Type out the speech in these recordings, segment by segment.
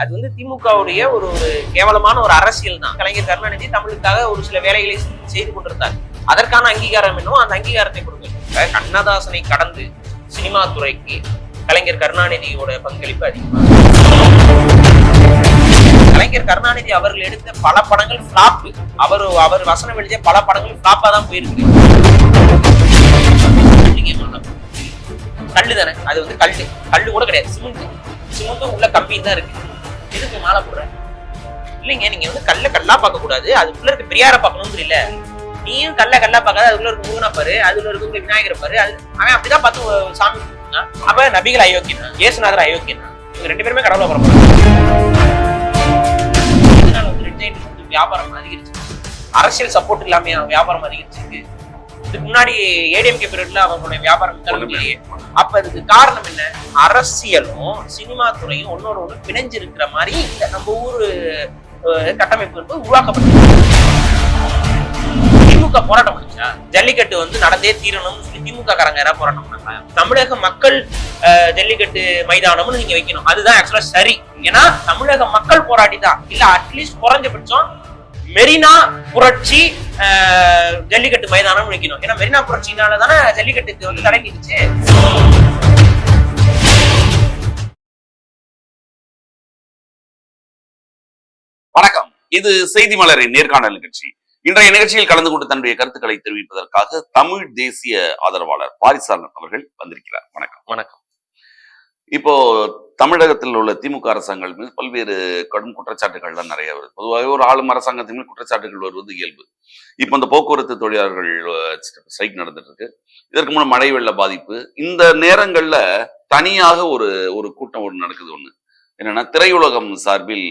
அது வந்து திமுகவுடைய ஒரு ஒரு கேவலமான ஒரு அரசியல் தான். கலைஞர் கருணாநிதி தமிழுக்காக ஒரு சில வேலைகளை செய்து கொண்டிருந்தார். அதற்கான அங்கீகாரம் என்னவோ அந்த அங்கீகாரத்தை கொடுங்க கண்ணதாசனை கடந்து சினிமா துறைக்கு கலைஞர் கருணாநிதியோட பங்களிப்பு அதிகமாக கலைஞர் கருணாநிதி அவர்கள் எடுத்த பல படங்கள் ஃபிளாப் அவர் அவர் வசனம் எழுதிய பல படங்கள் ஃபிளாப்பா தான் போயிருக்கு. கல்லு தானே? அது வந்து கல்லு. கல்லு கூட கிடையாது. சிமெண்ட். சிமெண்ட்டும் உள்ள கம்பியும் தான் இருக்கு. எதுக்கு மாலை போடுறேன் இல்லைங்க நீங்க வந்து கல்ல கல்லா பார்க்க கூடாது. அதுக்குள்ள இருக்க பெரியார பார்க்கணும்னு இல்ல நீயும் கல்ல கல்லா பார்க்காத அதுக்குள்ள இருக்க முருகனை பாரு அதுல இருக்க விநாயகரை பாரு அது அவன் அப்படிதான் பார்த்து சாமி அப்ப நபிகள் அயோக்கியனா? இயேசுநாதர் அயோக்கியனா? இவங்க ரெண்டு பேருமே கடவுளை வர இதனால வந்து ரெட் வியாபாரம் அதிகரிச்சு அரசியல் சப்போர்ட் இல்லாம வியாபாரம் அதிகரிச்சிருக்கு? இதுக்கு முன்னாடி ஏடிஎம்கே பீரியட்ல அவங்களுடைய வியாபாரம் இல்லையே. அப்ப இதுக்கு காரணம் என்ன? அரசியலும் சினிமா துறையும் ஒன்னோட ஒண்ணு பிணைஞ்சு இருக்கிற மாதிரி இந்த நம்ம ஊரு கட்டமைப்பு வந்து உருவாக்கப்பட்டது. திமுக போராட்டம் பண்ணுச்சா ஜல்லிக்கட்டு வந்து நடந்தே தீரணும்னு சொல்லி திமுக காரங்க யாராவது போராட்டம் பண்ணாங்க தமிழக மக்கள் ஜல்லிக்கட்டு மைதானம்னு நீங்க வைக்கணும். அதுதான் ஆக்சுவலா சரி. ஏன்னா தமிழக மக்கள் போராடி தான் இல்ல அட்லீஸ்ட் குறைஞ்சபட்சம் மெரினா புரட்சி ஜல்லிக்கட்டு மைதானம் வைக்கணும் ஏன்னா மெரினா புரட்சினால தானே ஜல்லிக்கட்டுக்கு வந்து தடை வணக்கம். இது செய்தி மலரின் நேர்காணல் நிகழ்ச்சி. இன்றைய நிகழ்ச்சியில் கலந்து கொண்டு தன்னுடைய கருத்துக்களை தெரிவிப்பதற்காக தமிழ் தேசிய ஆதரவாளர் பாரிசாரன் அவர்கள் வந்திருக்கிறார். வணக்கம். வணக்கம். இப்போ தமிழகத்தில் உள்ள திமுக அரசாங்கம் மீது பல்வேறு கடும் குற்றச்சாட்டுகள்லாம் நிறைய வருது. பொதுவாகவே ஒரு ஆளும் அரசாங்கத்தின் மீது குற்றச்சாட்டுகள் வருவது இயல்பு. இப்போ இந்த போக்குவரத்து தொழிலாளர்கள் ஸ்ட்ரைக் நடந்துட்டு இருக்கு. இதற்கு முன்ன மழை வெள்ள பாதிப்பு. இந்த நேரங்கள்ல தனியாக ஒரு ஒரு கூட்டம் ஒன்று நடக்குது ஒன்று என்னன்னா திரையுலகம் சார்பில்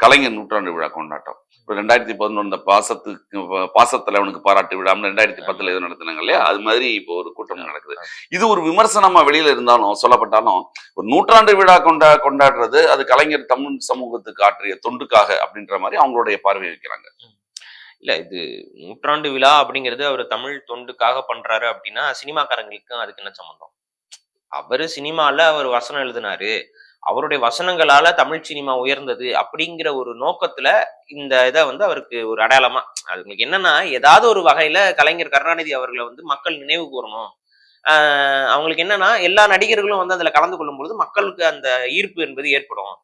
கலைஞர் நூற்றாண்டு விழா கொண்டாட்டம். ரெண்டாயிரத்தி பதினொன்று பாசத்துக்கு பாசத்தில் அவனுக்கு பாராட்டு விழாமல் ரெண்டாயிரத்தி பத்துல எதுவும் நடத்தினாங்க இல்லையா? அது மாதிரி இப்போ ஒரு கூட்டம் நடக்குது. இது ஒரு விமர்சனமா வெளியில இருந்தாலும் சொல்லப்பட்டாலும் ஒரு நூற்றாண்டு விழா கொண்டா கொண்டாடுறது அது கலைஞர் தமிழ் சமூகத்துக்கு ஆற்றிய தொண்டுக்காக அப்படின்ற மாதிரி அவங்களுடைய பார்வை வைக்கிறாங்க. இல்ல இது நூற்றாண்டு விழா அப்படிங்கிறது அவர் தமிழ் தொண்டுக்காக பண்றாரு அப்படின்னா சினிமாக்காரங்களுக்கும் அதுக்கு என்ன சம்பந்தம்? அவரு சினிமால அவர் வசனம் எழுதினாரு. அவருடைய வசனங்களால தமிழ் சினிமா உயர்ந்தது அப்படிங்கிற ஒரு நோக்கத்துல இந்த இதை வந்து அவருக்கு ஒரு அடையாளமா அதுங்களுக்கு என்னன்னா ஏதாவது ஒரு வகையில கலைஞர் கருணாநிதி அவர்களை வந்து மக்கள் நினைவு கூறணும். அவங்களுக்கு என்னன்னா எல்லா நடிகர்களும் வந்து அதுல கலந்து கொள்ளும் பொழுது மக்களுக்கு அந்த ஈர்ப்பு என்பது ஏற்படும்.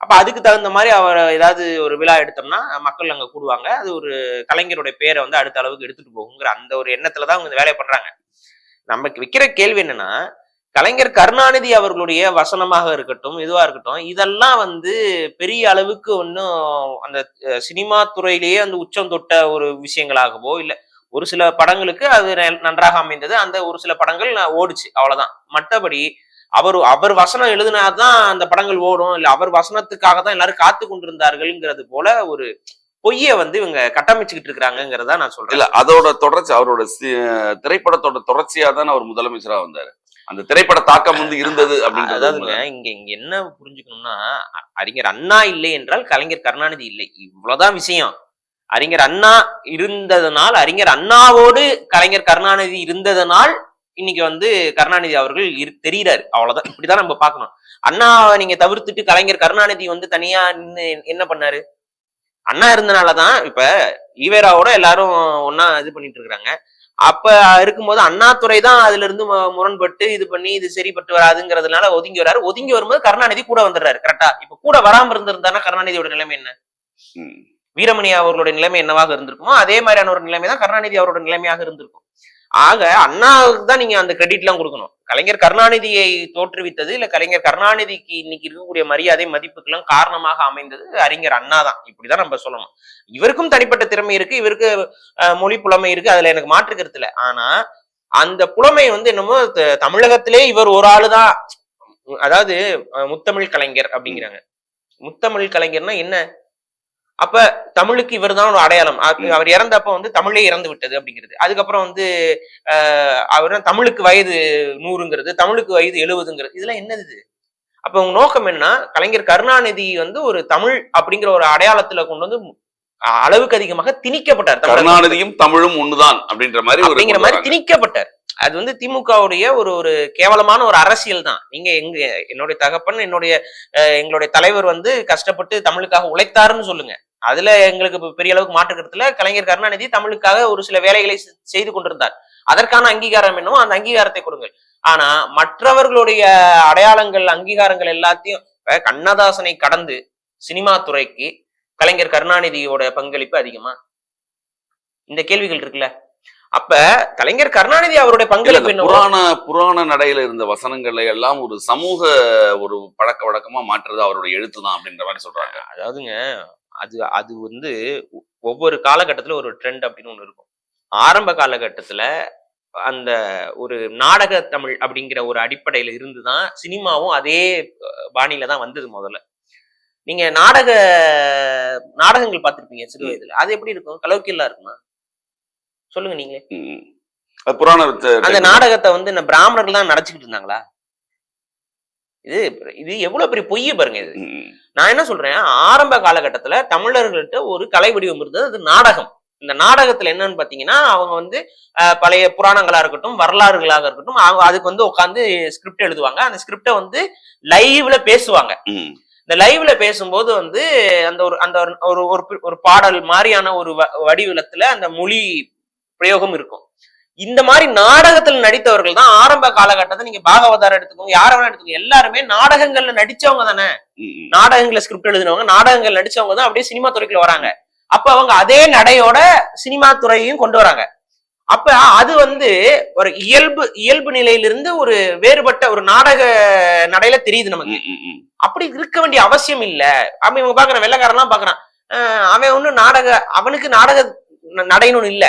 அப்ப அதுக்கு தகுந்த மாதிரி அவர் ஏதாவது ஒரு விழா எடுத்தோம்னா மக்கள் அங்க கூடுவாங்க. அது ஒரு கலைஞருடைய பேரை வந்து அடுத்த அளவுக்கு எடுத்துட்டு போகுங்கிற அந்த ஒரு எண்ணத்துலதான் அவங்க இந்த வேலையை பண்றாங்க. நமக்கு விற்கிற கேள்வி என்னன்னா கலைஞர் கருணாநிதி அவர்களுடைய வசனமாக இருக்கட்டும் இதுவா இருக்கட்டும் இதெல்லாம் வந்து பெரிய அளவுக்கு ஒன்றும் அந்த சினிமா துறையிலேயே அந்த உச்சம் தொட்ட ஒரு விஷயங்களாகவோ இல்லை ஒரு சில படங்களுக்கு அது நன்றாக அமைந்தது. அந்த ஒரு சில படங்கள் நான் ஓடுச்சு அவ்வளவுதான். மற்றபடி அவர் அவர் வசனம் எழுதினாதான் அந்த படங்கள் ஓடும். இல்லை அவர் வசனத்துக்காக தான் எல்லாரும் காத்து கொண்டிருந்தார்கள்ங்கிறது போல ஒரு பொய்யை வந்து இவங்க கட்டமைச்சுக்கிட்டு இருக்கிறாங்கிறத நான் சொல்றேன். இல்ல அதோட தொடர்ச்சி அவரோட திரைப்படத்தோட தொடர்ச்சியா தான் அவர் முதலமைச்சரா வந்தாரு. அந்த திரைப்பட தாக்கம் வந்து இருந்தது அப்படின்றது அதாவதுங்க இங்க இங்க என்ன புரிஞ்சுக்கணும்னா அறிஞர் அண்ணா இல்லை என்றால் கலைஞர் கருணாநிதி இல்லை. இவ்வளவுதான் விஷயம். அறிஞர் அண்ணா இருந்ததனால் அறிஞர் அண்ணாவோடு கலைஞர் கருணாநிதி இருந்ததனால் இன்னைக்கு வந்து கருணாநிதி அவர்கள் தெரிகிறாரு அவ்வளவுதான். இப்படிதான் நம்ம பார்க்கணும். அண்ணாவை நீங்க தவிர்த்துட்டு கலைஞர் கருணாநிதி வந்து தனியா நின்னு என்ன பண்ணாரு? அண்ணா இருந்தனாலதான் இப்ப ஈவேராவோட எல்லாரும் ஒன்னா இது பண்ணிட்டு இருக்காங்க அப்ப இருக்கும்போது அண்ணாதுரை தான் அதுல இருந்து முரண்பட்டு இது பண்ணி இது சரிப்பட்டு வராதுங்கிறதுனால ஒதுங்கி வராரு. ஒதுங்கி வரும்போது கருணாநிதி கூட வந்துடுறாரு கரெக்டா இப்ப கூட வராம இருந்திருந்தானா கருணாநிதியோட நிலைமை என்ன. வீரமணி அவர்களுடைய நிலைமை என்னவாக இருந்திருக்குமோ அதே மாதிரியான ஒரு நிலைமை தான் கருணாநிதி அவரோட நிலைமையாக இருந்திருக்கும். ஆக அண்ணாவுக்கு தான் நீங்க அந்த கிரெடிட்லாம் கொடுக்கணும். கலைஞர் கருணாநிதியை தோற்றுவித்தது இல்ல கலைஞர் கருணாநிதிக்கு இன்னைக்கு இருக்கக்கூடிய மரியாதை மதிப்புக்கெல்லாம் காரணமாக அமைந்தது அறிஞர் அண்ணா தான். இப்படிதான் நம்ம சொல்லணும். இவருக்கும் தனிப்பட்ட திறமை இருக்கு இவருக்கு மொழி புலமை இருக்கு அதுல எனக்கு மாற்று கருத்து ஆனா அந்த புலமை வந்து என்னமோ த- தமிழகத்திலே இவர் ஒரு ஆளு தான். அதாவது முத்தமிழ் கலைஞர் அப்படிங்கிறாங்க. முத்தமிழ் கலைஞர்னா என்ன? அப்ப தமிழுக்கு இவர் தான் ஒரு அடையாளம். அவர் இறந்தப்ப வந்து தமிழே இறந்து விட்டது அப்படிங்கிறது. அதுக்கப்புறம் வந்து அவர் தமிழுக்கு வயது நூறுங்கிறது தமிழுக்கு வயது எழுபதுங்கிறது இதெல்லாம் என்னது இது? அப்ப உங்க நோக்கம் என்ன? கலைஞர் கருணாநிதி வந்து ஒரு தமிழ் அப்படிங்கிற ஒரு அடையாளத்துல கொண்டு வந்து அளவுக்கு அதிகமாக திணிக்கப்பட்டார் கருணாநிதியும் தமிழும் ஒண்ணுதான் அப்படின்ற மாதிரி அப்படிங்கிற மாதிரி. திணிக்கப்பட்டார். அது வந்து திமுகவுடைய ஒரு ஒரு கேவலமான ஒரு அரசியல் தான். நீங்க எங்க என்னுடைய தகப்பன் என்னுடைய எங்களுடைய தலைவர் வந்து கஷ்டப்பட்டு தமிழுக்காக உழைத்தாருன்னு சொல்லுங்க. அதுல எங்களுக்கு இப்ப பெரிய அளவுக்கு மாற்றுக்கிறதுல கலைஞர் கருணாநிதி தமிழுக்காக ஒரு சில வேலைகளை செய்து கொண்டிருந்தார். அதற்கான அங்கீகாரம் என்னவோ அந்த அங்கீகாரத்தை கொடுங்கள். ஆனா மற்றவர்களுடைய அடையாளங்கள் அங்கீகாரங்கள் எல்லாத்தையும் கண்ணதாசனை கடந்து சினிமா துறைக்கு கலைஞர் கருணாநிதியோட பங்களிப்பு அதிகமா? இந்த கேள்விகள் இருக்குல்ல. அப்ப கலைஞர் கருணாநிதி அவருடைய பங்களிப்பு புராண புராண நடையில இருந்த வசனங்களை எல்லாம் ஒரு சமூக ஒரு பழக்க வழக்கமா மாற்றுறது அவருடைய எழுத்து தான் அப்படின்ற மாதிரி சொல்றாங்க. அதாவதுங்க அது அது வந்து ஒவ்வொரு காலகட்டத்துல ஒரு ட்ரெண்ட் அப்படின்னு ஒண்ணு இருக்கும். ஆரம்ப காலகட்டத்துல அந்த ஒரு நாடக தமிழ் அப்படிங்கிற ஒரு அடிப்படையில இருந்துதான் சினிமாவும் அதே பாணியில தான் வந்தது முதல்ல. நீங்க நாடக நாடகங்கள் பார்த்திருப்பீங்க சிறு வயதுல. அது எப்படி இருக்கும்? கலோக்கியலா இருக்குமா? சொல்லுங்க நீங்க ம். அது புராண அந்த நாடகத்தை வந்து இந்த பிராமணர்கள் தான் நடத்திக்கிட்டு இருந்தாங்களா? இது இது எவ்வளவு பெரிய பொய்ய பாருங்க இது. நான் என்ன சொல்றேன்? ஆரம்ப காலகட்டத்துல தமிழர்கள்ட்ட ஒரு கலை வடிவம் இருந்தது அது நாடகம். இந்த நாடகத்துல என்னன்னு பாத்தீங்கன்னா அவங்க வந்து பழைய புராணங்களா இருக்கட்டும் வரலாறுகளாக இருக்கட்டும் அவங்க அதுக்கு வந்து உட்காந்து ஸ்கிரிப்ட் எழுதுவாங்க. அந்த ஸ்கிரிப்டை வந்து லைவ்ல பேசுவாங்க. இந்த லைவ்ல பேசும்போது வந்து அந்த ஒரு அந்த ஒரு- ஒரு பாடல் மாதிரியான ஒரு வடிவத்துல அந்த மொழி பிரயோகம் இருக்கும். இந்த மாதிரி நாடகத்துல நடித்தவர்கள் தான் ஆரம்ப காலகட்டத்தை நீங்க பாகவதாரம் எடுத்துக்கோங்க யார வேணா எடுத்துக்கோங்க. எல்லாருமே நாடகங்கள்ல நடிச்சவங்க தானே. ம், ம். நாடகங்களை ஸ்கிரிப்ட் எழுதினவங்க நாடகங்கள் நடிச்சவங்க தான் அப்படியே சினிமா துறைக்குள்ள வராங்க. அப்ப அவங்க அதே நடையோட சினிமா துறையையும் கொண்டு வராங்க. அப்ப அது வந்து ஒரு இயல்பு இயல்பு நிலையிலிருந்து ஒரு வேறுபட்ட ஒரு நாடக நடையில தெரியுது நமக்கு. அப்படி இருக்க வேண்டிய அவசியம் இல்ல. அவன் இவங்க பாக்குறான் வெள்ளக்காரன்லாம் பாக்குறான். அஹ் அவன் ஒண்ணு நாடக அவனுக்கு நாடக நடைன்னு இல்ல.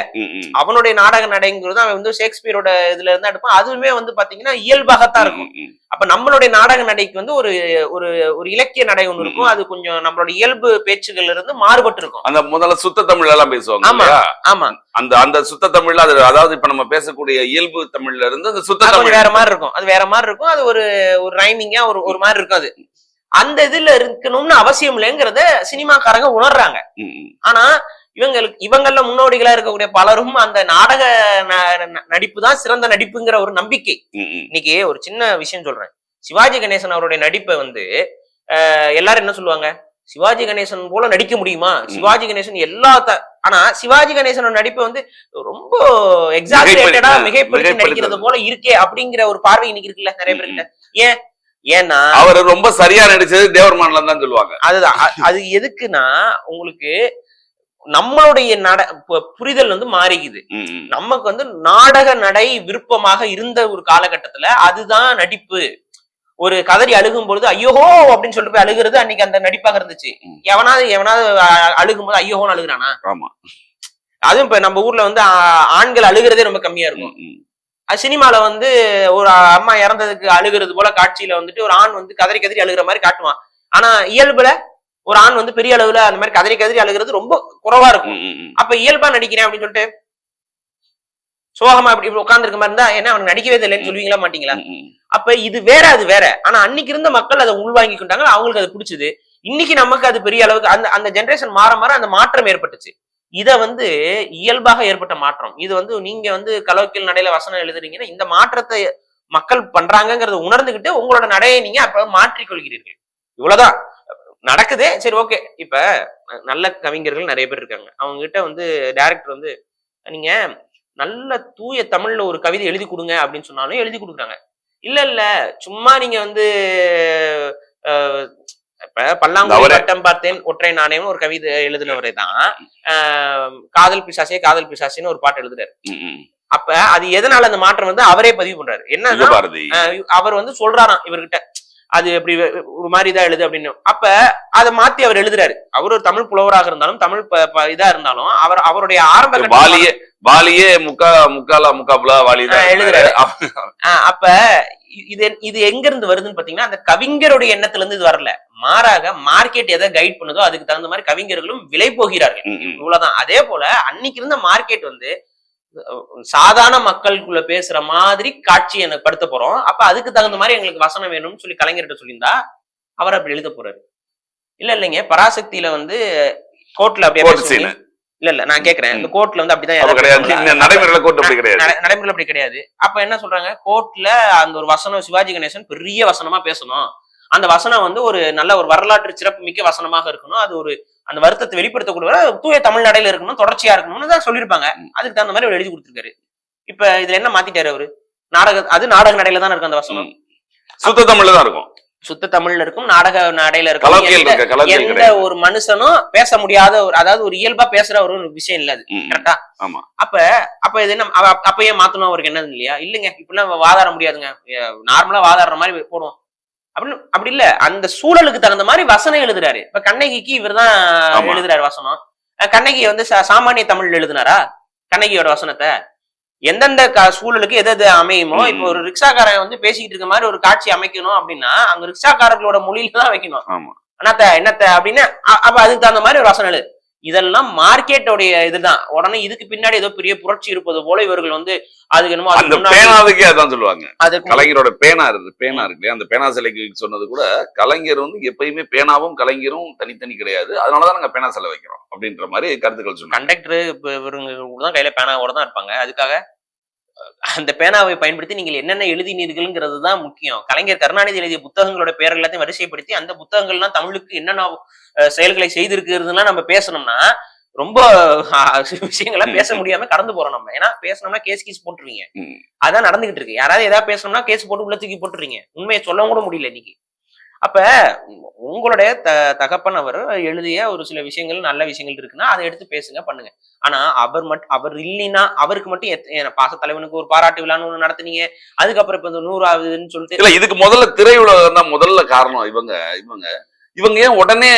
அவனுடைய நாடக நடைங்கிறது அவன் வந்து ஷேக்ஸ்பியரோட இதுல இருந்து எடுப்பான். அதுவுமே வந்து பாத்தீங்கன்னா இயல்பாகத்தான் இருக்கும். அப்ப நம்மளுடைய நாடக நடைக்கு வந்து ஒரு ஒரு ஒரு இலக்கிய நடை ஒண்ணு இருக்கும். அது கொஞ்சம் நம்மளோட இயல்பு பேச்சுகள்ல இருந்து மாறுபட்டு இருக்கும். அந்த முதல்ல சுத்த தமிழ் எல்லாம் பேசுவாங்க ஆமா. ஆமா. அந்த அந்த சுத்த தமிழ்ல அது அதாவது இப்ப நம்ம பேசக்கூடிய இயல்பு தமிழ்ல இருந்து அந்த சுத்த தமிழ். வேற மாதிரி இருக்கும். அது வேற மாதிரி இருக்கும். அது ஒரு ஒரு ரைமிங்கா ஒரு ஒரு மாதிரி இருக்கும் அது. அந்த இதுல இருக்கணும்னு அவசியம் இல்லைங்கிறத சினிமாக்காரங்க உணர்றாங்க. ஆனா இவங்களுக்கு இவங்கள முன்னோடிகளா இருக்கக்கூடிய பலரும் அந்த நாடக நடிப்பு தான் சிறந்த நடிப்புங்கிற ஒரு நம்பிக்கை. இன்னைக்கு ஒரு சின்ன விஷயம் சொல்றேன். சிவாஜி கணேசன் அவருடைய நடிப்பை வந்து எல்லாரும் என்ன சொல்லுவாங்க? சிவாஜி கணேசன் போல நடிக்க முடியுமா? சிவாஜி கணேசன் எல்லா த- ஆனா சிவாஜி கணேசனோட நடிப்பை வந்து ரொம்ப எக்ஸாஜரேட்டடா மிகைப்படுத்தி-. நடிக்கிறது போல இருக்கே அப்படிங்கிற ஒரு பார்வை இன்னைக்கு இருக்குல்ல நிறைய பேர்கிட்ட. ஏன்? ஏன்னா அவர் ரொம்ப சரியா நடிச்சது தேவர் மாநிலம் தான் சொல்லுவாங்க. அதுதான். அது எதுக்குன்னா உங்களுக்கு நம்மளுடைய நட புரிதல் வந்து மாறிக்குது. நமக்கு வந்து நாடக நடை விருப்பமாக இருந்த ஒரு காலகட்டத்துல அதுதான் நடிப்பு. ஒரு கதறி அழுகும் பொழுது ஐயோஹோ அப்படின்னு சொல்லிட்டு போய் அழுகிறது அன்னைக்கு அந்த நடிப்பாக இருந்துச்சு. எவனாவது எவனாவது அ- அழுகும்போது ஐயோஹோன்னு அழுகுறானா? ஆமா. அதுவும் இப்ப நம்ம ஊர்ல வந்து ஆண்கள் அழுகிறதே ரொம்ப கம்மியா இருக்கும். சினிமால வந்து ஒரு அம்மா இறந்ததுக்கு அழுகிறது போல காட்சியில வந்துட்டு ஒரு ஆண் வந்து கதறி கதறி அழுகிற மாதிரி காட்டுவான். ஆனா இயல்புல ஒரு ஆண் வந்து பெரிய அளவுல அந்த மாதிரி கதறி கதறி அழுகிறது ரொம்ப குறைவா இருக்கும். அப்ப இயல்பா நடிக்கிறேன் அப்படின்னு சொல்லிட்டு சோகமா இப்படி உட்கார்ந்து இருக்க மாதிரி இருந்தா என்ன அவனுக்கு நடிக்கவே இல்லைன்னு சொல்லுவீங்களா மாட்டீங்களா. அப்ப இது வேற அது வேற. ஆனா அன்னைக்கு இருந்த மக்கள் அதை உள்வாங்கி கொண்டாங்க அவங்களுக்கு அது பிடிச்சது. இன்னைக்கு நமக்கு அது பெரிய அளவுக்கு அந்த அந்த ஜெனரேஷன் மாற மாற அந்த மாற்றம் ஏற்பட்டுச்சு. இத வந்து இயல்பாக ஏற்பட்ட மாற்றம். இது வந்து நீங்க வந்து கலோக்கியல் நடையில வசனம் எழுதுறீங்கன்னா இந்த மாற்றத்தை மக்கள் பண்றாங்கங்கறத உணர்ந்துகிட்டு உங்களோட நடையை நீங்க அப்ப மாற்றிக் கொள்கிறீர்கள் இவ்வளவுதான். நடக்குது? சரி ஓகே இப்ப நல்ல கவிஞர்கள் நிறைய பேர் இருக்காங்க. அவங்க கிட்ட வந்து டைரக்டர் வந்து நீங்க நல்ல தூய தமிழ்ல ஒரு கவிதை எழுதி கொடுங்க அப்படின்னு சொன்னாலும் எழுதி கொடுக்குறாங்க. இல்ல இல்ல. சும்மா நீங்க வந்து இப்ப பல்லாங்குழி வட்டம் பார்த்தேன் ஒற்றை நாணயம்னு ஒரு கவிதை எழுதினவரே தான். ஆஹ், காதல் பிசாசே காதல் பிசாசேன்னு ஒரு பாட்டு எழுதுறாரு. அப்ப அது எதனால அந்த மாற்றம் வந்து அவரே பதிவு பண்றாரு? ஆஹ் அவர் வந்து சொல்றாராம் இவர்கிட்ட. அது எப்படி ஒரு மாதிரி இதா எழுது அப்படின்னு. அப்ப அதை மாத்தி அவர் எழுதுறாரு. அவர் ஒரு தமிழ் புலவராக இருந்தாலும் தமிழ் இதா இருந்தாலும் அவர் அவருடைய ஆரம்ப வாலியே வாலியே முக்கா முக்காலா முக்காபுலா வாலி தான் எழுதுறாரு. அப்ப இது இது எங்க இருந்து வருதுன்னு பாத்தீங்கன்னா அந்த கவிஞருடைய எண்ணத்துல இருந்து இது வரல. மாறாக மார்க்கெட் எதை கைட் பண்ணுதோ அதுக்கு தகுந்த மாதிரி கவிஞர்களும் விலை போகிறார்கள். இவ்வளவுதான். அதே போல அன்னைக்கு இருந்த மார்க்கெட் வந்து சாதாரண மக்களுக்குள்ள பேசுற மாதிரி காட்சி எனக்கு படுத்த போறோம். அப்ப அதுக்கு தகுந்த மாதிரி எங்களுக்கு வசனம் வேணும்னு சொல்லி கலைஞர்கிட்ட சொல்லியிருந்தா அவர் அப்படி எழுத போறாரு. இல்ல இல்லைங்க. பராசக்தியில வந்து கோர்ட்ல அப்படியே. இல்ல இல்ல. நான் கேக்குறேன். இந்த கோர்ட்ல வந்து அப்படிதான் நடைமுறையில கோர்ட் அப்படி கிடையாது. நட- நடைமுறையில அப்படி கிடையாது. அப்ப என்ன சொல்றாங்க? கோர்ட்ல அந்த ஒரு வசனம் சிவாஜி கணேசன் பெரிய வசனமா பேசணும். அந்த வசனம் வந்து ஒரு நல்ல ஒரு வரலாற்று சிறப்பு மிக்க வசனமாக இருக்கணும். அது ஒரு அந்த வருத்தத்தை வெளிப்படுத்தக்கூடிய தூய தமிழ் நடையில இருக்கணும் தொடர்ச்சியா இருக்கணும்னு தான் சொல்லியிருப்பாங்க. அதுக்கு தகுந்த மாதிரி அவர் எழுதி கொடுத்திருக்காரு. இப்ப இதுல என்ன மாத்திட்டாரு அவரு? நாடக அது நாடக நடையில தான் இருக்கு அந்த வசனம். சுத்த தமிழ்ல தான் இருக்கும். சுத்த தமிழ்ல இருக்கும் நாடக நடையில இருக்கும். எந்த- ஒரு மனுஷனும் பேச முடியாத ஒரு அதாவது ஒரு இயல்பா பேசுற ஒரு விஷயம் இல்ல அது. கரெக்டா? ஆமா. அப்ப அப்ப இது என்ன அவ- அப்ப ஏன் மாத்தணும் அவருக்கு என்னது இல்லையா? இல்லைங்க இப்படிலாம் வாதாட முடியாதுங்க. நார்மலா வாதாடுற மாதிரி போடுவோம். அப்படின்னு அப்படி இல்ல. அந்த சூழலுக்கு தகுந்த மாதிரி வசனம் எழுதுறாரு. இப்ப கண்ணகிக்கு இவர்தான் ஆமா. எழுதுறாரு வசனம். கண்ணகி வந்து சாமானிய தமிழ்ல எழுதுனாரா? கண்ணகியோட வசனத்தை. எந்தெந்த சூழலுக்கு எது எது அமையுமோ. இப்போ ஒரு ரிக்ஷாக்காரன் வந்து பேசிக்கிட்டு இருக்க மாதிரி ஒரு காட்சி அமைக்கணும் அப்படின்னா அங்க ரிக்ஷாக்காரர்களோட மொழியில தான் வைக்கணும். ஆமா. என்னத்த என்னத்த அப்படின்னு அப்ப அதுக்கு தகுந்த மாதிரி ஒரு வசனம் எழுது. இதெல்லாம் மார்க்கெட்டோடைய இதுதான். உடனே இதுக்கு பின்னாடி ஏதோ பெரிய புரட்சி இருப்பது போல இவர்கள் வந்து அதுக்கு என்னமோ அந்த பேனாவுக்கே அதான் சொல்லுவாங்க. முன்னாடி- கலைஞரோட பேனா இருக்கு பேனா இருக்கு அந்த பேனா சிலைக்கு சொன்னது கூட கலைஞர் வந்து எப்பயுமே பேனாவும் கலைஞரும் தனித்தனி கிடையாது. அதனாலதான் நாங்க பேனா சிலை வைக்கிறோம் அப்படின்ற மாதிரி கருத்துக்கள் சொன்னாங்க. கண்டக்டர் இவருங்க கூட தான் கையில பேனாவோட தான் இருப்பாங்க. அதுக்காக அந்த பேனாவை பயன்படுத்தி நீங்கள் என்னென்ன எழுதினீர்கள்ங்கிறது தான் முக்கியம். கலைஞர் கருணாநிதி எழுதிய புத்தகங்களோட பேர் எல்லாத்தையும் வரிசைப்படுத்தி அந்த புத்தகங்கள்லாம் தமிழுக்கு என்னென்ன செயல்களை செய்திருக்கிறதுலாம் நம்ம பேசணும்னா ரொம்ப விஷயங்கள்லாம் பேச முடியாம கடந்து போறோம் நம்ம. ஏன்னா பேசணும்னா கேஸ் கீஸ் போட்டுருவீங்க. அதான் நடந்துகிட்டு இருக்கு. யாராவது ஏதாவது பேசணும்னா கேஸ் போட்டு உள்ள தூக்கி போட்டுறீங்க உண்மையை சொல்லவும் கூட முடியல இன்னைக்கு. அப்ப உங்களுடைய த தகப்பன் அவர் எழுதிய ஒரு சில விஷயங்கள் நல்ல விஷயங்கள் இருக்குன்னா அதை எடுத்து பேசுங்க பண்ணுங்க. ஆனா அவர் மட்டும் அவர் இல்லைன்னா அவருக்கு மட்டும் எத் ஏன்னா பாச தலைவனுக்கு ஒரு பாராட்டு விழான்னு ஒண்ணு நடத்துனீங்க. அதுக்கப்புறம் இப்ப இந்த நூறாவதுன்னு சொல்லிட்டு இல்ல இதுக்கு முதல்ல திரையுலகம் தான் முதல்ல காரணம். இவங்க இவங்க இவங்க ஏன் உடனே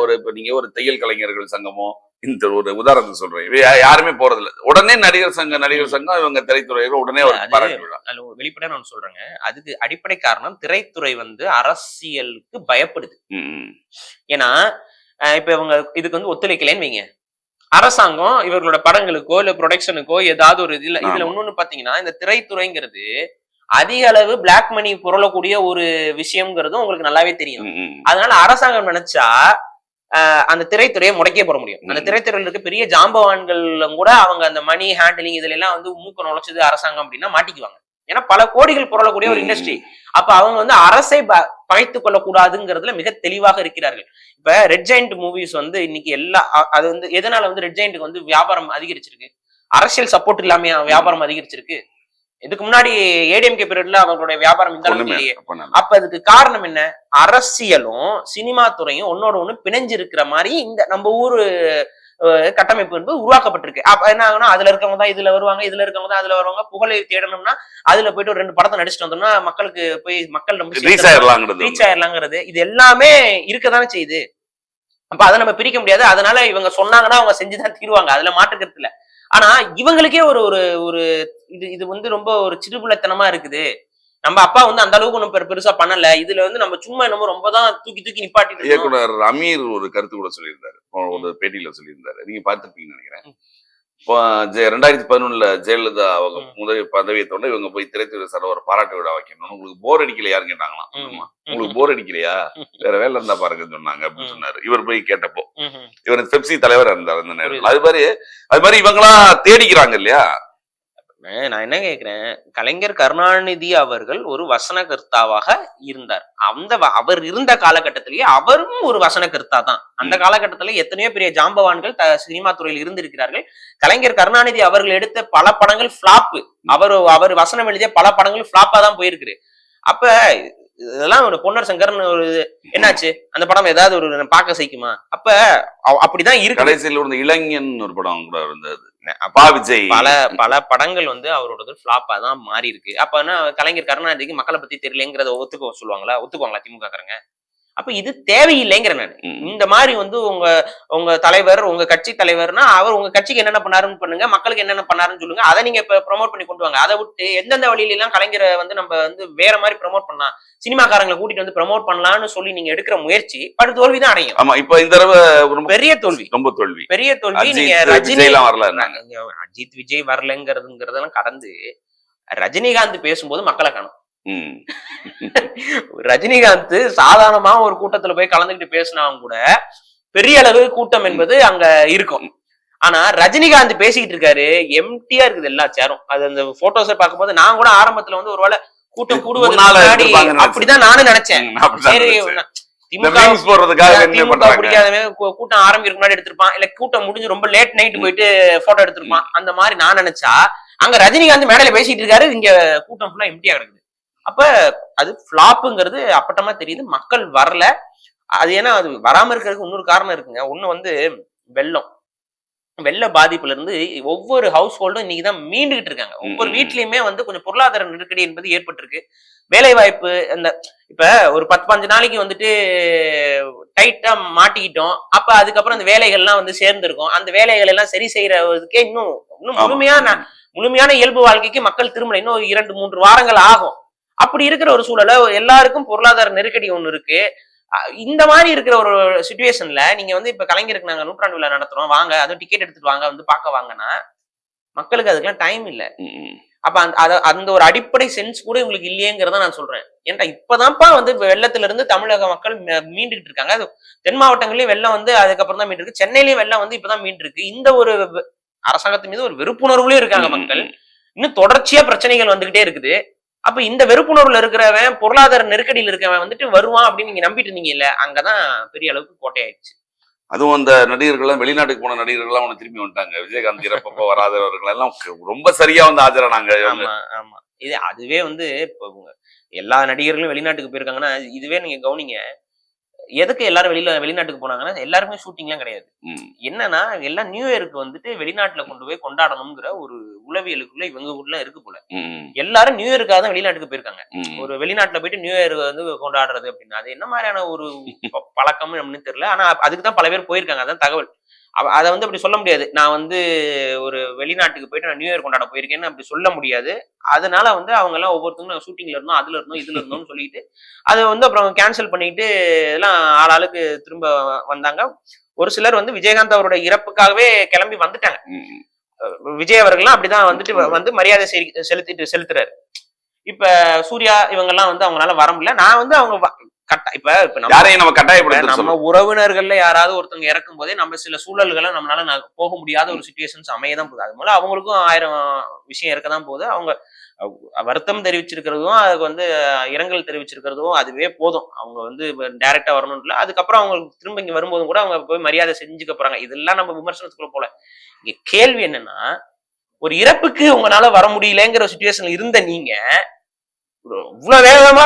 ஒரு இப்ப நீங்க ஒரு தையல் கலைஞர்கள் சங்கமோ இந்த ஒரு உதாரணத்தை சொல்றேன். யாருமே போறது இல்ல உடனே நடிகர் சங்கம் நடிகர் சங்கம் இவங்க திரைத்துறையில உடனே வெளிப்படையா நான் சொல்றேங்க. அதுக்கு அடிப்படை காரணம் திரைத்துறை வந்து அரசியலுக்கு பயப்படுது. ஏன்னா இப்ப இவங்க இதுக்கு வந்து ஒத்துழைக்கலைன்னு வைங்க. அரசாங்கம் இவர்களோட படங்களுக்கோ இல்ல ப்ரொடக்ஷனுக்கோ ஏதாவது ஒரு இதுல இதுல ஆமா. இன்னொன்னு பாத்தீங்கன்னா இந்த திரைத்துறைங்கிறது அதிக அளவு பிளாக் மணி புரளக்கூடிய ஒரு விஷயம்ங்கிறதும் உங்களுக்கு நல்லாவே தெரியும். அதனால அரசாங்கம் நினைச்சா அந்த திரைத்துறையை முடக்கியே போட முடியும். அந்த. திரைத்துறையில இருக்க பெரிய ஜாம்பவான்கள் கூட அவங்க அந்த மணி ஹேண்டிலிங் இதுல எல்லாம் வந்து மூக்க நுழைச்சது அரசாங்கம் அப்படின்னா மாட்டிக்குவாங்க. ஏன்னா பல கோடிகள் புரளக்கூடிய ஒரு. இண்டஸ்ட்ரி அப்ப அவங்க வந்து அரசை பகைத்துக் கொள்ளக்கூடாதுங்கிறதுல மிக தெளிவாக இருக்கிறார்கள். இப்ப ரெட் ஜெயிண்ட் மூவிஸ் வந்து இன்னைக்கு எல்லா அது வந்து எதனால வந்து ரெட் ஜெயிண்ட்டுக்கு வந்து வியாபாரம் அதிகரிச்சிருக்கு? அரசியல் சப்போர்ட் இல்லாம வியாபாரம் அதிகரிச்சிருக்கு? இதுக்கு முன்னாடி ஏடிஎம்கே பீரியட்ல அவங்களுடைய வியாபாரம் இந்த அளவுக்கு. அப்ப அதுக்கு காரணம் என்ன? அரசியலும் சினிமா துறையும் ஒன்னோட ஒண்ணு பிணைஞ்சு இருக்கிற மாதிரி இந்த நம்ம ஊரு கட்டமைப்பு என்பது உருவாக்கப்பட்டிருக்கு. அப்ப என்ன ஆகும்னா அதுல இருக்கவங்க தான் இதுல வருவாங்க இதுல இருக்கவங்க தான் அதுல வருவாங்க. புகழை தேடணும்னா அதுல போயிட்டு ஒரு ரெண்டு படத்தை நடிச்சுட்டு வந்தோம்னா மக்களுக்கு போய் மக்கள் நம்ம ரீச் ஆயிடலாங்கிறது ரீச் ஆயிடலாங்கிறது இது எல்லாமே இருக்கதானே செய்யுது. அப்ப அதை நம்ம பிரிக்க முடியாது. அதனால இவங்க சொன்னாங்கன்னா அவங்க செஞ்சுதான் தீருவாங்க. அதுல மாற்றுக்கிறது இல்ல. ஆனா இவங்களுக்கே ஒரு ஒரு ஒரு இது இது வந்து ரொம்ப ஒரு சிறுபுலத்தனமா இருக்குது. நம்ம அப்பா வந்து அந்த அளவுக்கு ஒன்றும் பெரு- பெருசா பண்ணல. இதுல வந்து நம்ம சும்மா என்னமோ ரொம்ப தான் தூக்கி தூக்கி இருக்கோம். இயக்குனர் அமீர் ஒரு கருத்து கூட சொல்லியிருந்தாரு. ஒரு- பேட்டியில சொல்லியிருந்தாரு. நீங்க பார்த்திருப்பீங்கன்னு நினைக்கிறேன். ரெண்டாயிரத்தி பதினொன்னுல ஜெயலலிதா அவங்க. முதல் பதவியை தொண்டு இவங்க போய் திரைத்துறை சார் ஒரு பாராட்டு விழா வைக்கணும் உங்களுக்கு போர் அடிக்கலையான்னு கேட்டாங்களாம். உங்களுக்கு போர் அடிக்கலையா வேற வேலை இருந்தா பாருங்கன்னு சொன்னாங்க அப்படின்னு. சொன்னாரு இவர் போய் கேட்டப்போ. இவர் பெப்சி தலைவரா இருந்தார் அந்த நேரத்தில். அது மாதிரி அது மாதிரி இவங்களா தேடிக்கிறாங்க இல்லையா நான் என்ன கேக்குறேன்? கலைஞர் கருணாநிதி அவர்கள் ஒரு வசனகர்த்தாவாக இருந்தார். அந்த அவர் இருந்த காலகட்டத்திலேயே அவரும் ஒரு வசனகர்த்தா தான். அந்த. காலகட்டத்துல எத்தனையோ பெரிய ஜாம்பவான்கள் த- சினிமா துறையில் இருந்திருக்கிறார்கள். கலைஞர் கருணாநிதி அவர்கள் எடுத்த பல படங்கள் ஃபிளாப் அவர் அவர் வசனம் எழுதிய பல படங்கள் ஃபிளாப்பா தான் போயிருக்கு. அப்ப இதெல்லாம் ஒரு பொன்னர் சங்கர்னு ஒரு. என்னாச்சு? அந்த படம் ஏதாவது ஒரு பார்க்க சைக்குமா அப்ப அப்படிதான் இருக்கு. கடைசியில் ஒரு இளைஞன் ஒரு படம் கூட இருந்தது. பா விஜய். பல பல படங்கள் வந்து அவரோடது ஃபிளாப்பா தான் மாறி இருக்கு அப்ப என்ன கலைஞர் கருணாநிதிக்கு மக்களை பத்தி தெரியலங்கிறத ஒத்துக்க சொல்லுவாங்களா? ஒத்துக்குவாங்களா திமுக காரங்க அப்ப இது தேவையில்லைங்கிற நான். இந்த மாதிரி வந்து உங்க உங்க தலைவர் உங்க கட்சி தலைவர்னா அவர் உங்க கட்சிக்கு என்னென்ன பண்ணாருன்னு பண்ணுங்க மக்களுக்கு என்னென்ன பண்ணாருன்னு சொல்லுங்க. அதை நீங்க இப்ப ப்ரோமோட் பண்ணி கொண்டு வாங்க. அதை விட்டு எந்தெந்த வழியில எல்லாம் கலைஞரை வந்து நம்ம வந்து வேற மாதிரி ப்ரோமோட் பண்ணலாம் சினிமாக்காரங்களை கூட்டிட்டு வந்து ப்ரோமோட் பண்ணலாம்னு சொல்லி நீங்க எடுக்கிற முயற்சி படு தோல்விதான் அடையும். ஆமா இப்ப இந்த தடவை பெரிய தோல்வி. ரொம்ப தோல்வி. பெரிய தோல்வி. நீங்க ரஜினி எல்லாம் வரல அஜித் விஜய் வரலங்கிறதுங்கிறதெல்லாம் கடந்து ரஜினிகாந்த் பேசும்போது மக்களை காணும். ரஜினிகாந்த் சாதாரணமா ஒரு கூட்டத்துல போய் கலந்துக்கிட்டு பேசினாவும் கூட பெரிய அளவு கூட்டம் என்பது அங்க இருக்கும். ஆனா ரஜினிகாந்த் பேசிக்கிட்டு இருக்காரு எம்டியா இருக்குது எல்லா சேரும் அது அந்த போட்டோஸை பார்க்கும்போது நான் கூட ஆரம்பத்துல வந்து ஒருவேளை கூட்டம் கூடுவதற்கு அப்படிதான் நானும் நினைச்சேன். சரி கூட்டம் ஆரம்பிக்கிறதுக்கு முன்னாடி எடுத்திருப்பான். இல்ல கூட்டம் முடிஞ்சு ரொம்ப லேட் நைட் போயிட்டு போட்டோ எடுத்திருப்பான். அந்த மாதிரி நான் நினைச்சா அங்க ரஜினிகாந்த் மேடையில பேசிட்டு இருக்காரு இங்க கூட்டம் ஃபுல்லா எம்டியா கிடக்குது அப்ப அது ஃபிளாப்புங்கிறது அப்பட்டமா தெரியுது. மக்கள் வரல. அது ஏன்னா அது வராம இருக்கிறதுக்கு இன்னொரு காரணம் இருக்குங்க. ஒண்ணு வந்து வெள்ளம். வெள்ள பாதிப்புல இருந்து ஒவ்வொரு ஹவுஸ் ஹோல்டும் இன்னைக்கு தான் மீண்டுகிட்டு இருக்காங்க. ஒவ்வொரு. வீட்லயுமே வந்து கொஞ்சம் பொருளாதார நெருக்கடி என்பது ஏற்பட்டிருக்கு. வேலை வாய்ப்பு அந்த இப்ப ஒரு பத்து பஞ்சு நாளைக்கு வந்துட்டு டைட்டா மாட்டிக்கிட்டோம். அப்ப அதுக்கப்புறம் அந்த வேலைகள்லாம் வந்து சேர்ந்திருக்கும். அந்த வேலைகள் எல்லாம் சரி செய்யறதுக்கே இன்னும் இன்னும் ஆமா. முழுமையா ந- முழுமையான இயல்பு வாழ்க்கைக்கு மக்கள் திரும்பல. இன்னும் இரண்டு மூன்று வாரங்கள் ஆகும். அப்படி இருக்கிற ஒரு சூழல எல்லாருக்கும் பொருளாதார நெருக்கடி ஒண்ணு இருக்கு. இந்த மாதிரி இருக்கிற ஒரு சுச்சுவேஷன்ல நீங்க வந்து இப்ப கலைஞருக்கு நாங்க நூற்றாண்டு விழா நடத்துறோம். வாங்க அதுவும் டிக்கெட் எடுத்துட்டு வாங்க வந்து பார்க்க வாங்கன்னா மக்களுக்கு அதுக்கெல்லாம் டைம் இல்ல. அப்ப அந்த அந்த ஒரு அடிப்படை சென்ஸ் கூட உங்களுக்கு இல்லையேங்கிறத நான் சொல்றேன். ஏன்டா இப்பதான்ப்பா வந்து வெள்ளத்துல இருந்து தமிழக மக்கள் மீண்டுகிட்டு இருக்காங்க. அது தென் மாவட்டங்களையும் வெள்ளம் வந்து அதுக்கப்புறம் தான் மீண்டு இருக்கு சென்னையிலயும் வெள்ளம் வந்து இப்பதான் மீண்டு இருக்கு இந்த ஒரு வெ- அரசாங்கத்து மீது ஒரு வெறுப்புணர்வுலயும் இருக்காங்க மக்கள். இன்னும் தொடர்ச்சியா பிரச்சனைகள் வந்துகிட்டே இருக்குது. அப்ப இந்த வெறுப்புணர்வுல இருக்கிறவன் பொருளாதார நெருக்கடியில் இருக்கவன் வந்துட்டு வருவான் அப்படின்னு நீங்க நம்பிட்டு இருந்தீங்க இல்ல அங்கதான் பெரிய அளவுக்கு கோட்டையாயிடுச்சு. அதுவும் அந்த நடிகர்கள்லாம் வெளிநாட்டுக்கு போன நடிகர்கள்லாம் அவனை திரும்பி வந்துட்டாங்க. விஜயகாந்த் இறப்பப்போ வராதவர்கள் எல்லாம் ரொம்ப சரியா வந்து ஆஜரானாங்க. ஆமா ஆமா. இது அதுவே வந்து இப்போ எல்லா நடிகர்களும் வெளிநாட்டுக்கு போயிருக்காங்கன்னா இதுவே நீங்க கவனிங்க. எதுக்கு எல்லாரும் வெளியில வெளிநாட்டுக்கு போனாங்கன்னா எல்லாருமே ஷூட்டிங்லாம் கிடையாது. என்னன்னா எல்லாம் நியூ இயருக்கு வந்துட்டு வெளிநாட்டுல கொண்டு போய் கொண்டாடணுங்கிற ஒரு உளவியலுக்குள்ள இவங்க ஊர்ல இருக்கு போல. எல்லாரும் நியூ இயருக்காக தான் வெளிநாட்டுக்கு போயிருக்காங்க. ஒரு வெளிநாட்டுல போயிட்டு நியூ இயர் வந்து கொண்டாடுறது அப்படின்னா அது என்ன மாதிரியான ஒரு பழக்கம் அப்படின்னு தெரியல. ஆனா அதுக்கு தான் பல பேர் போயிருக்காங்க. அதான் தகவல். அதை வந்து அப்படி சொல்ல முடியாது. நான் வந்து ஒரு வெளிநாட்டுக்கு போயிட்டு நான் நியூ இயர் கொண்டாட போயிருக்கேன்னு அப்படி சொல்ல முடியாது. அதனால வந்து அவங்க எல்லாம் ஒவ்வொருத்தவங்களும் ஷூட்டிங்ல இருந்தோம் அதுல இருந்தோம் இதுல இருந்தோம்னு சொல்லிட்டு அதை வந்து அப்புறம் கேன்சல் பண்ணிட்டு எல்லாம் ஆளாளுக்கு திரும்ப வந்தாங்க. ஒரு சிலர் வந்து விஜயகாந்த் அவரோட இறப்புக்காகவே கிளம்பி வந்துட்டாங்க. விஜய் அவர்கள்லாம் அப்படிதான் வந்துட்டு வந்து மரியாதை செலுத்திட்டு செலுத்துறாரு. இப்ப சூர்யா இவங்கெல்லாம் வந்து அவங்களால வர முடியல. நான் வந்து அவங்க கட்ட இப்ப இப்ப நம்ம யாரையும் நம்ம கட்டாயப்படுத்த நம்ம உறவினர்கள்ல யாராவது ஒருத்தவங்க இறக்கும் போதே நம்ம சில சூழல்களை நம்மளால போக முடியாத ஒரு சுச்சுவேஷன்ஸ் அமையதான் போகுது. அது மூலம் அவங்களுக்கும் ஆயிரம் விஷயம் இருக்கதான் போகுது. அவங்க வருத்தம் தெரிவிச்சிருக்கிறதும் அதுக்கு வந்து இரங்கல் தெரிவிச்சிருக்கிறதும் அதுவே போதும். அவங்க வந்து டைரக்டா வரணும் இல்ல. அதுக்கப்புறம் அவங்க திரும்ப இங்க வரும்போதும் கூட அவங்க போய் மரியாதை செஞ்சுக்க போறாங்க. இதெல்லாம் நம்ம விமர்சனத்துக்குள்ள போல இங்க கேள்வி என்னன்னா ஒரு இறப்புக்கு உங்களால வர முடியலங்கிற சுச்சுவேஷன்ல இருந்த நீங்க இவ்வளவு வேகமா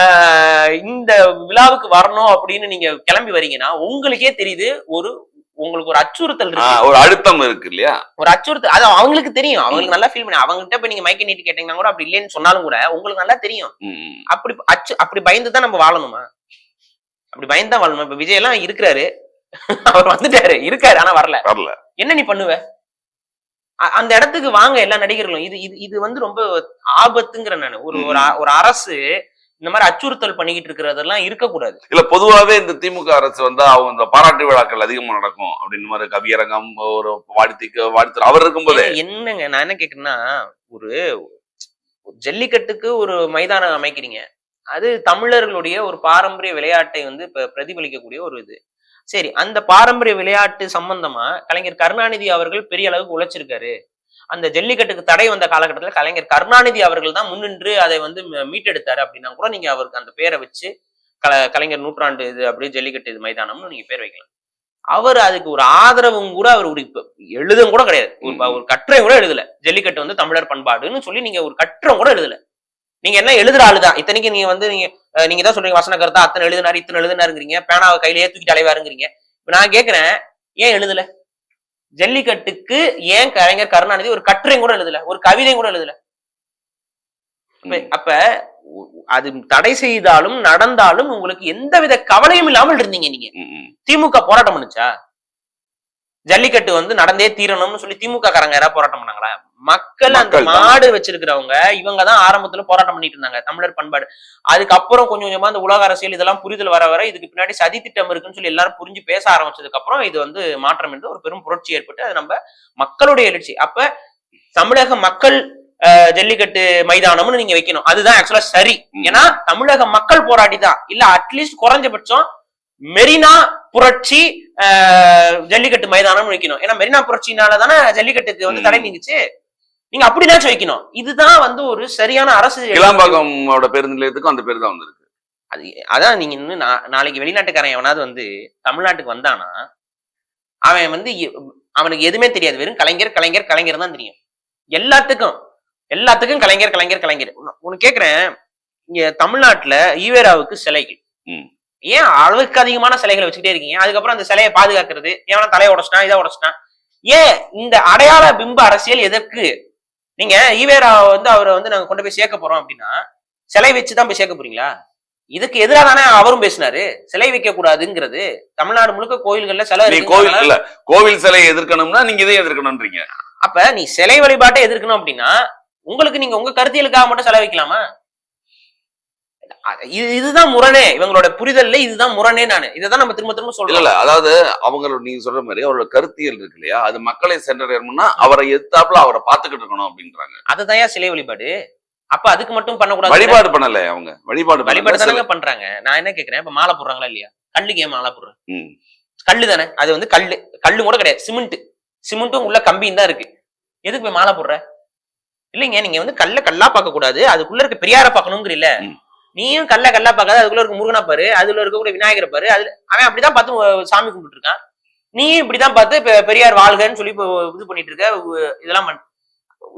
ஆஹ் இந்த விழாவுக்கு வரணும் அப்படின்னு நீங்க கிளம்பி வரீங்கன்னா உங்களுக்கே தெரியுது ஒரு உங்களுக்கு ஒரு அச்சுறுத்தல் இருக்கு. ஒரு அழுத்தம் இருக்கு இல்லையா? ஒரு அச்சுறுத்தல் அது அவங்களுக்கு தெரியும். அவங்களுக்கு நல்லா ஃபீல் பண்ணி அவங்ககிட்ட போய் நீங்க மைக்க நீட்டி கேட்டீங்கன்னா கூட அப்படி இல்லைன்னு சொன்னாலும் கூட உங்களுக்கு நல்லா தெரியும். அப்படி அச்சு அப்படி பயந்து தான் நம்ம வாழணுமா? அப்படி பயந்து தான் வாழணும். இப்ப விஜய் எல்லாம் இருக்கிறாரு. அவர் வந்துட்டாரு. இருக்காரு ஆனா வரல. வரல. என்ன நீ பண்ணுவ? அந்த இடத்துக்கு வாங்க எல்லா நடிகர்களும். இது இது இது வந்து ரொம்ப ஆபத்துங்கிற நான். ஒரு ஒரு அரசு இந்த மாதிரி அச்சுறுத்தல் பண்ணிக்கிட்டு இருக்கிறதெல்லாம் இருக்கக்கூடாது. இல்ல பொதுவாவே இந்த திமுக அரசு வந்து அவங்க இந்த பாராட்டு விழாக்கள் அதிகமா நடக்கும். அப்படின்னு மாதிரி கவியரங்கம் ஒரு வாழ்த்திக்கு வாழ்த்து அவர் இருக்கும்போதே. என்னங்க நான் என்ன கேக்குறேன்னா ஒரு ஒரு ஜல்லிக்கட்டுக்கு ஒரு மைதானம் அமைக்கிறீங்க. அது தமிழர்களுடைய ஒரு பாரம்பரிய விளையாட்டை வந்து இப்ப பிரதிபலிக்கக்கூடிய ஒரு இது. சரி அந்த பாரம்பரிய விளையாட்டு சம்பந்தமா கலைஞர் கருணாநிதி அவர்கள் பெரிய அளவுக்கு உழைச்சிருக்காரு. அந்த ஜல்லிக்கட்டுக்கு தடை வந்த காலகட்டத்தில் கலைஞர் கருணாநிதி அவர்கள் தான் முன்னின்று அதை வந்து மீட்டெடுத்தாரு அப்படின்னா கூட நீங்க அவருக்கு அந்த பேரை வச்சு கல கலைஞர் நூற்றாண்டு இது அப்படியே ஜல்லிக்கட்டு இது மைதானம்னு நீங்க பேர் வைக்கலாம். அவர் அதுக்கு ஒரு ஆதரவும் கூட அவர் ஒரு எழுதும் கூட கிடையாது. ஒரு ப- ஒரு கட்டுரை கூட எழுதல. ஜல்லிக்கட்டு வந்து தமிழர் பண்பாடுன்னு சொல்லி நீங்க ஒரு கட்டுரம் கூட எழுதல. நீங்க என்ன எழுதுற ஆளுதான். இத்தனைக்கு நீங்க வந்து நீங்க நீங்க தான் சொல்றீங்க வசன கருத்தா அத்தனை எழுதினாரு இத்தனை எழுதினாருங்கிறீங்க. பேனாவை கையிலேயே தூக்கிட்டு அலைவாருங்கிறீங்க. இப்ப நான் கேக்குறேன் ஏன் எழுதல? ஜல்லிக்கட்டுக்கு ஏன் கலைஞர் கருணாநிதி ஒரு கட்டுரையும் கூட எழுதல ஒரு கவிதையும் கூட எழுதல? அப்ப- அது தடை செய்தாலும் நடந்தாலும் உங்களுக்கு எந்தவித கவலையும் இல்லாமல் இருந்தீங்க நீங்க. திமுக போராட்டம் பண்ணுச்சா? ஜல்லிக்கட்டு வந்து நடந்தே தீரணும்னு சொல்லி திமுக காரங்க யாராவது போராட்டம் பண்ணாங்களா? மக்கள் அந்த. மாடு வச்சிருக்கிறவங்க இவங்க தான் ஆரம்பத்துல போராட்டம் பண்ணிட்டு இருந்தாங்க. தமிழர் பண்பாடு. அதுக்கப்புறம் கொஞ்சம் கொஞ்சமா இந்த உலக அரசியல் இதெல்லாம் புரிதல் வர வர இதுக்கு பின்னாடி சதி திட்டம் இருக்குன்னு சொல்லி எல்லாரும் புரிஞ்சு பேச ஆரம்பிச்சதுக்கு அப்புறம் இது வந்து மாற்றம் என்று ஒரு பெரும் புரட்சி ஏற்பட்டு அது நம்ம மக்களுடைய எழுச்சி. அப்ப தமிழக மக்கள் ஜல்லிக்கட்டு மைதானம்னு நீங்க வைக்கணும். அதுதான் ஆக்சுவலா சரி. ஏன்னா தமிழக மக்கள் போராடி தான் இல்ல அட்லீஸ்ட் குறைஞ்சபட்சம் மெரினா புரட்சி ஜல்லிக்கட்டு மைதானம் வைக்கணும். ஏன்னா மெரினா புரட்சினால தானே ஜல்லிக்கட்டுக்கு வந்து. தடை நீங்குச்சு நீங்க அப்படினாச்சும் வைக்கணும் இதுதான் வந்து ஒரு சரியான அரசு கிளாம்பாக்கமோட பேருந்து நிலையத்துக்கும் அந்த பேர் தான் வந்திருக்கு. அது அதான் நீங்க இன்னும் நாளைக்கு வெளிநாட்டுக்காரன் எவனாவது வந்து தமிழ்நாட்டுக்கு வந்தானா அவன் வந்து அவனுக்கு எதுவுமே தெரியாது. வெறும் கலைஞர் கலைஞர் கலைஞர் தான் தெரியும். எல்லாத்துக்கும் எல்லாத்துக்கும் கலைஞர் கலைஞர் கலைஞர். உனக்கு கேக்குறேன். இங்க தமிழ்நாட்டுல ஈவேராவுக்கு சிலைகள். ஏன் அளவுக்கு அதிகமான சிலைகளை வச்சுக்கிட்டே இருக்கீங்க? அதுக்கப்புறம் அந்த சிலையை பாதுகாக்கிறது ஏன்னா தலையை உடச்சிட்டான் இதை உடச்சிட்டான்? ஏன் இந்த அடையாள பிம்ப அரசியல் எதற்கு? நீங்க ஈவேரா வந்து அவரை வந்து நாங்க கொண்டு போய் சேர்க்க போறோம் அப்படின்னா சிலை வச்சு தான் போய் சேர்க்க போறீங்களா? இதுக்கு எதிராக தானே அவரும் பேசினாரு. சிலை வைக்க கூடாதுங்கிறது தமிழ்நாடு முழுக்க கோயில்கள்ல சிலை கோவில் இல்ல கோவில் சிலையை எதிர்க்கணும்னா நீங்க இதை எதிர்க்கணும்ன்றீங்க. அப்ப நீ சிலை வழிபாட்டை எதிர்க்கணும் அப்படின்னா உங்களுக்கு நீங்க உங்க கருத்தியலுக்காக மட்டும் சிலை வைக்கலாமா? அ- இது இதுதான் முரணே. இவங்களோட புரிதல்ல இதுதான் முரணே நானு. இதைதான் நம்ம திரும்ப திரும்ப இல்ல அதாவது அவங்களோட நீங்க சொல்ற மாதிரி அவரோட கருத்தியல் இருக்கு இல்லையா? அது மக்களை சென்றடையணும்னா அவரை எத்தாப்புல அவரை பாத்துக்கிட்டு இருக்கணும் அப்படின்றாங்க. அதுதான் சிலை வழிபாடு. அப்ப அதுக்கு மட்டும் பண்ணக்கூடாது வழிபாடு பண்ணல அவங்க? வழிபாடு. வழிபாடு தானங்க பண்றாங்க. நான் என்ன கேக்குறேன்? இப்ப மாலை போடுறாங்களா இல்லையா? கல்லுக்கு ஏன் மாலை போடுறேன். கல்லு தானே. அது வந்து கல்லு. கல்லு கூட கிடையாது. சிமெண்ட். சிமெண்ட்டும் உள்ள கம்பியும் தான் இருக்கு. எதுக்கு போய் மாலை போடுற? இல்லைங்க நீங்க வந்து கல்ல கல்லா பார்க்க கூடாது அதுக்குள்ள இருக்க பெரியார ம். நீயும் கல்ல கல்லா பார்க்காத அதுக்குள்ள இருக்க முருகனை பாரு அதுல இருக்கக்கூடிய விநாயகர் விநாயகரை பாரு அதுல அவன் அப்படிதான் பார்த்து சாமி கும்பிட்டு இருக்கான் நீயும் இப்படிதான் பார்த்து பெரியார் வாழ்கன்னு சொல்லி இது பண்ணிட்டு இருக்க இதெல்லாம் பண்ண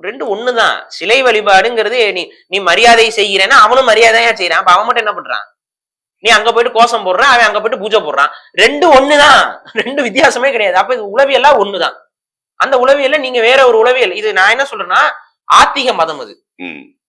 ரெண்டு ஒண்ணுதான். சிலை வழிபாடுங்கிறது நீ நீ மரியாதை செய்கிறேன்னா அவனும் மரியாதையா செய்யறான். அப்ப அவன் மட்டும் என்ன பண்றான்? நீ அங்க போயிட்டு கோஷம் போடுறான் அவன் அங்க போயிட்டு பூஜை போடுறான். ரெண்டு ஒண்ணுதான். ரெண்டு வித்தியாசமே கிடையாது. அப்ப இது உளவியெல்லாம் ஒண்ணுதான். அந்த உளவியல்ல நீங்க வேற ஒரு உளவியல். இது நான் என்ன சொல்றேன்னா ஆத்திக மதம் அது.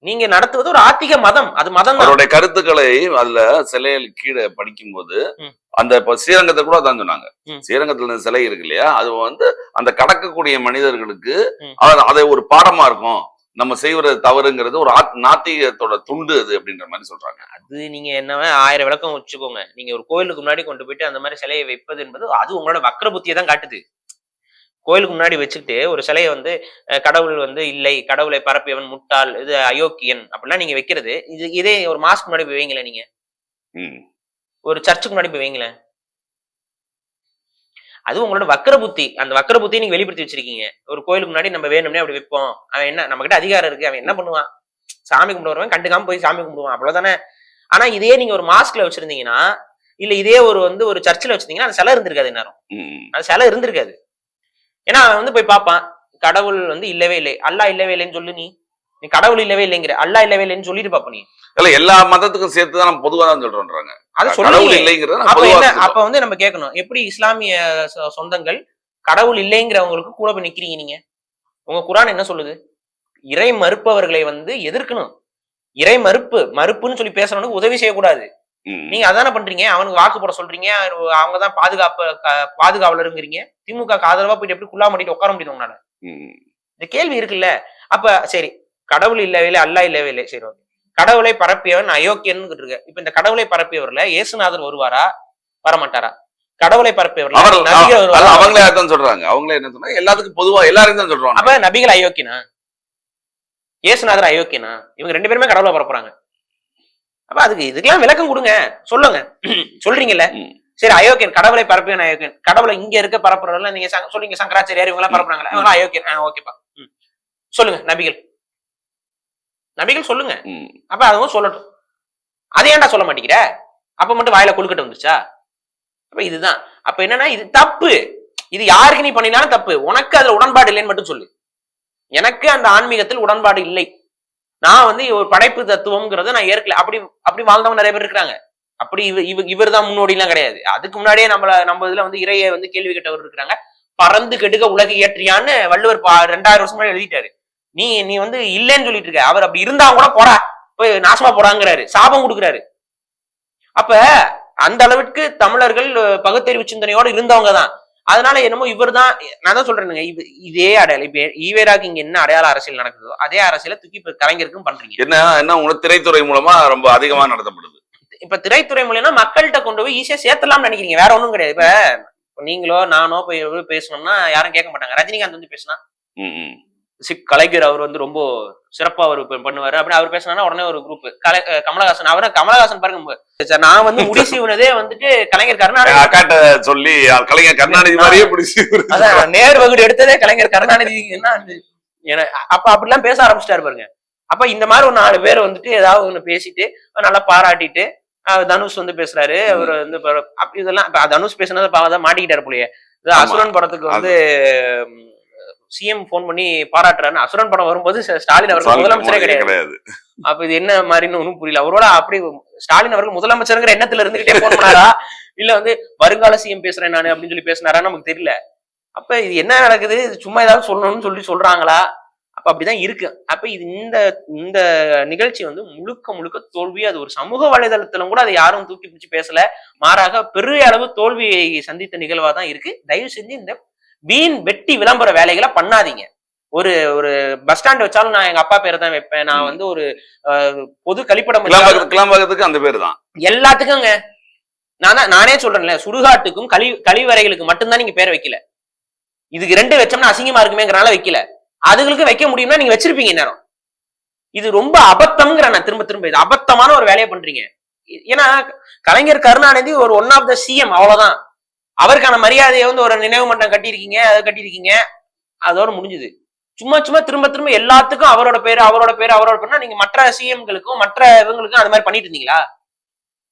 நீங்க நடத்துவது ஒரு ஆத்திக மதம். அது மதம் அவருடைய கருத்துக்களை அதுல சிலையில் கீழே படிக்கும்போது ம். அந்த இப்ப ஸ்ரீரங்கத்தை கூட அதான் சொன்னாங்க. ஸ்ரீரங்கத்துல சிலை இருக்கு இல்லையா அது வந்து அந்த கடக்கக்கூடிய மனிதர்களுக்கு. அது- ஒரு பாடமா இருக்கும். நம்ம செய்வது தவறுங்கிறது ஒரு நாத்திகத்தோட துண்டு அது அப்படின்ற மாதிரி சொல்றாங்க. அது நீங்க என்ன ஆயிரம் விளக்கம் வச்சுக்கோங்க. நீங்க ஒரு கோயிலுக்கு முன்னாடி கொண்டு போயிட்டு அந்த மாதிரி சிலையை வைப்பது என்பது அது உங்களோட வக்ர புத்தியை தான் காட்டுது. கோயிலுக்கு முன்னாடி வச்சுக்கிட்டு ஒரு சிலையை வந்து கடவுள் வந்து இல்லை கடவுளை பரப்பியவன் முட்டாள் இது அயோக்கியன் அப்படிலாம் நீங்க வைக்கிறது இது இதே ஒரு மாஸ்க் முன்னாடி போய் வைங்களேன் நீங்க. ஒரு சர்ச்சுக்கு முன்னாடி போய் வைங்களேன். அது உங்களோட வக்கர புத்தி. அந்த வக்கர புத்தியை நீங்க வெளிப்படுத்தி வச்சிருக்கீங்க. ஒரு கோயிலுக்கு முன்னாடி நம்ம வேணும்னே அப்படி வைப்போம். அவன் என்ன நம்ம கிட்ட அதிகாரம் இருக்கு அவன் என்ன பண்ணுவான்? சாமி கும்பிடுறவன் கண்டுக்காம போய் சாமி கும்பிடுவான் அவ்வளவுதானே? ஆனா இதே நீங்க ஒரு மாஸ்க்ல வச்சிருந்தீங்கன்னா இல்ல இதே ஒரு வந்து ஒரு சர்ச்சில் வச்சிருந்தீங்கன்னா அந்த சிலை இருந்திருக்காது நேரம். அது சிலை இருந்திருக்காது. ஏன்னா அவன் வந்து போய் பார்ப்பான் கடவுள் வந்து இல்லவே இல்லை அல்லாஹ் இல்லவே இல்லைன்னு சொல்லு நீ. நீ கடவுள் இல்லவே இல்லைங்கிற அல்லாஹ் இல்லவே இல்லைன்னு சொல்லிட்டு பாப்ப நீ. இல்ல எல்லா மதத்துக்கும் சேர்த்து தான் நம்ம பொதுவா தான் சொல்றோன்றாங்க. அது கடவுள் இல்லைங்கிறத அப்ப. அப்ப வந்து நம்ம கேட்கணும் எப்படி இஸ்லாமிய சொந்தங்கள் கடவுள் இல்லைங்கிறவங்களுக்கு கூட போய் நிக்கிறீங்க நீங்க? உங்க குரான் என்ன சொல்லுது? இறை மறுப்பவர்களை வந்து எதிர்க்கணும். இறை மறுப்பு மறுப்புன்னு சொல்லி பேசுறவனுக்கு உதவி செய்யக்கூடாது. நீங்க அதானே பண்றீங்க? அவனுக்கு வாக்கு போட சொல்றீங்க. அவங்க தான் பாதுகாப்பு பாதுகாவலருங்கிறீங்க. திமுக ஆதரவா போயிட்டு எப்படி குள்ளா மாட்டிட்டு உட்கார முடியும் உங்களால. இந்த கேள்வி இருக்குல்ல. அப்ப சரி கடவுள் இல்லவே இல்லை அல்லாஹ் இல்லவே இல்லை சரி okay. கடவுளை பரப்பியவன் அயோக்கியன் இருக்கு இப்ப இந்த கடவுளை பரப்பியவர்ல இயேசுநாதர் வருவாரா வரமாட்டாரா? கடவுளை அல்ல வருவாரா? அவங்களே அதான் சொல்றாங்க. அவங்களே என்ன சொன்னாங்க எல்லாத்துக்கும் பொதுவா எல்லாரையும் தான் சொல்றாங்க. அப்ப நபிகள் அயோக்கியனா? இயேசுநாதர் அயோக்கியனா? இவங்க ரெண்டு பேருமே கடவுளை பரப்புறாங்க. அப்ப அதுக்கு இதுக்கெல்லாம் விளக்கம் கொடுங்க. சொல்லுங்க. சொல்றீங்கல்ல. சரி அயோக்கியன் கடவுளை பரப்பியவன் அயோக்கியன். கடவுளை இங்க இருக்க பரப்புறவங்க நீங்க சொல்றீங்க சங்கராச்சாரியார் இவங்க எல்லாம் பரப்புறாங்களா இவங்க அயோக்கியன். ஓகேப்பா. சொல்லுங்க நபிகள். நபிகள் சொல்லுங்க. அப்ப அதுவும் சொல்லட்டும். அதை ஏன்டா சொல்ல மாட்டேங்கிற? அப்ப மட்டும் வாயில கொழுக்கட்டை வந்துச்சா அப்ப இதுதான். அப்ப என்னன்னா இது தப்பு. இது யாருக்கு நீ பண்ணினாலும் தப்பு. உனக்கு அதுல உடன்பாடு இல்லைன்னு மட்டும் சொல்லு. எனக்கு அந்த ஆன்மீகத்தில் உடன்பாடு இல்லை. நான் வந்து ஒரு படைப்பு தத்துவம்ங்கிறத நான் ஏற்கல அப்படி அப்படி வாழ்ந்தவங்க நிறைய பேர் இருக்கிறாங்க. அப்படி இவ இவ இவர் தான் முன்னோடிலாம் கிடையாது. அதுக்கு முன்னாடியே நம்மள நம்ம இதுல வந்து இறைய வந்து கேள்வி கேட்டவர் இருக்கிறாங்க. பறந்து கெடுக்க உலக ஏற்றியான்னு வள்ளுவர் பா- ரெண்டாயிரம் வருஷம் எழுதிட்டாரு. நீ நீ வந்து இல்லைன்னு சொல்லிட்டு இருக்க. அவர் அப்படி இருந்தா கூட போடா. போய் நாசமா போடாங்கிறாரு. சாபம் கொடுக்குறாரு. அப்ப அந்த அளவிற்கு தமிழர்கள் பகுத்தறிவு சிந்தனையோட இருந்தவங்க தான் அதனால என்னமோ இவர் தான் நான் தான் சொல்றேனுங்க இது இதே அடையாளம். இப்ப ஈவேராக்கு இங்க என்ன அடையாள அரசியல் நடக்குதோ அதே அரசியலை தூக்கி இப்ப கலைஞருக்கும் பண்றீங்க. என்ன என்ன உங்க திரைத்துறை மூலமா ரொம்ப அதிகமா நடத்தப்படுது. இப்ப திரைத்துறை மூலியமா மக்கள்கிட்ட கொண்டு போய் ஈஸியா சேர்த்தலாம்னு நினைக்கிறீங்க வேற ஒண்ணும் கிடையாது. இப்ப நீங்களோ நானோ போய் பேசணும்னா யாரும் கேட்க மாட்டாங்க. ரஜினிகாந்த் வந்து பேசினா. சிக் கலைஞர் அவர் வந்து ரொம்ப சிறப்பா அவர் பண்ணுவாரு. அப்படி அவர் பேசினா உடனே ஒரு குரூப் கலை கமலஹாசன். அவரை கமலஹாசன் பாருங்க நான் வந்து முடி சீவுனதே வந்துட்டு கலைஞர் கருணாநிதி சொல்லி கலைஞர் கருணாநிதி மாதிரியே அதான் நேர் வகுடு எடுத்ததே கலைஞர் கருணாநிதி. என்ன அப்ப அப்படிலாம் பேச ஆரம்பிச்சிட்டாரு பாருங்க. அப்ப இந்த மாதிரி ஒரு நாலு பேர் வந்துட்டு ஏதாவது ஒண்ணு பேசிட்டு நல்லா பாராட்டிட்டு தனுஷ் வந்து பேசுறாரு. அவர் வந்து இதெல்லாம் தனுஷ் பேசுனதை பாவம் மாட்டிக்கிட்டாரு ஆமா. அசுரன் படத்துக்கு வந்து சிஎம் போன் பண்ணி பாராட்டுறாரு அசுரன் படம் வரும்போது ஸ்ட- ஸ்டாலின் அவர்கள் முதலமைச்சரே கிடையாது. அப்ப இது என்ன மாதிரின்னு ஒண்ணும் புரியல. அவரோட அப்படி ஸ்டாலின் அவர்கள் முதலமைச்சருங்கிற எண்ணத்துல இருந்துகிட்டே போன் பண்ணாரா? இல்ல வந்து வருங்கால சிஎம் பேசுறேன் நானு அப்படின்னு சொல்லி பேசினாரா நமக்கு தெரியல. அப்ப இது என்ன நடக்குது? சும்மா ஏதாவது சொல்லணும்னு சொல்லி சொல்றாங்களா? அப்ப அப்படிதான் இருக்கு. அப்ப இது இந்த இந்த நிகழ்ச்சி வந்து முழுக்க முழுக்க தோல்வி. அது ஒரு சமூக வலைதளத்திலும் கூட அதை யாரும் தூக்கி பிடிச்சு பேசல. மாறாக பெரிய அளவு தோல்வியை சந்தித்த நிகழ்வா தான் இருக்கு. தயவு செஞ்சு இந்த வீண் வெட்டி விளம்பர வேலைகளை பண்ணாதீங்க. ஒரு ஒரு பஸ் ஸ்டாண்ட் வச்சாலும் நான் எங்க அப்பா பேரை தான் வைப்பேன். நான் வந்து ஒரு பொது கழிப்பிடம் கிளாம்பாக்கத்துக்கு அந்த பேர் தான். எல்லாத்துக்குங்க. நானா நானே சொல்றேன்ல சுடுகாட்டுக்கும் கழி கழிவறைகளுக்கு மட்டும்தான் நீங்க பேர் வைக்கல. இதுக்கு ரெண்டு வச்சோம்னா அசிங்கமா இருக்குமேங்கிறனால வைக்கல. அதுகளுக்கு வைக்க முடியும்னா நீங்க வச்சிருப்பீங்க நேரம் இது ரொம்ப அபத்தம்ங்கிற நான் திரும்ப திரும்ப இது அபத்தமான ஒரு வேலையை பண்றீங்க. ஏன்னா கலைஞர் கருணாநிதி ஒரு ஒன் ஆஃப் த சிஎம் அவ்வளவுதான். அவருக்கான மரியாதையை வந்து ஒரு நினைவு மன்றம் கட்டியிருக்கீங்க அதை கட்டியிருக்கீங்க. அதோட முடிஞ்சுது. சும்மா சும்மா திரும்ப திரும்ப எல்லாத்துக்கும் அவரோட பேர் அவரோட பேர் அவரோட பேர்னா நீங்க மற்ற சிஎம்களுக்கும் மற்ற இவங்களுக்கும் அந்த மாதிரி பண்ணிட்டு இருந்தீங்களா?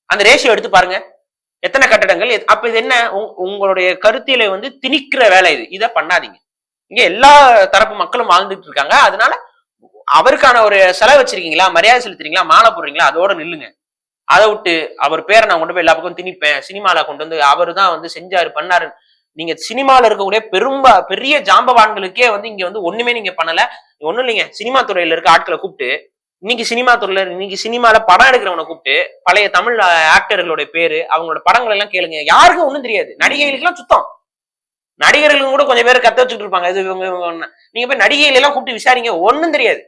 அந்த ரேஷியோ எடுத்து பாருங்க. எத்தனை கட்டடங்கள்? அப்ப இது என்ன? உங்- உங்களுடைய கருத்தியலை வந்து திணிக்கிற வேலை இது. இதை பண்ணாதீங்க. இங்க எல்லா தரப்பு மக்களும் வாழ்ந்துட்டு இருக்காங்க. அதனால அவருக்கான ஒரு செலவு வச்சிருக்கீங்களா? மரியாதை செலுத்துறீங்களா? மாலை போடுறீங்களா? அதோட நில்லுங்க. அதை விட்டு அவர் பேரை நான் கொண்டு போய் எல்லா பக்கம் திணிப்பேன். சினிமால கொண்டு வந்து அவர் தான் வந்து செஞ்சாரு பண்ணாரு. நீங்க சினிமால இருக்கக்கூடிய பெரும்பா பெரிய ஜாம்பவான்களுக்கே வந்து இங்க வந்து ஒண்ணுமே நீங்க பண்ணல. ஒண்ணும் இல்லைங்க. சினிமா துறையில இருக்க ஆட்களை கூப்பிட்டு இன்னைக்கு சினிமா துறையில இன்னைக்கு சினிமால படம் எடுக்கிறவனை கூப்பிட்டு பழைய தமிழ் ஆக்டர்களோட பேரு அவங்களோட படங்கள் எல்லாம் கேளுங்க. யாருக்கும் ஒண்ணும் தெரியாது. நடிகைகளுக்கெல்லாம் சுத்தம். நடிகர்களும் கூட கொஞ்சம் பேர் கத்த வச்சுட்டு இருப்பாங்க. இது இவங்க நீங்க போய் நடிகைகள் எல்லாம் கூப்பிட்டு விசாரிங்க. ஒன்னும் தெரியாது.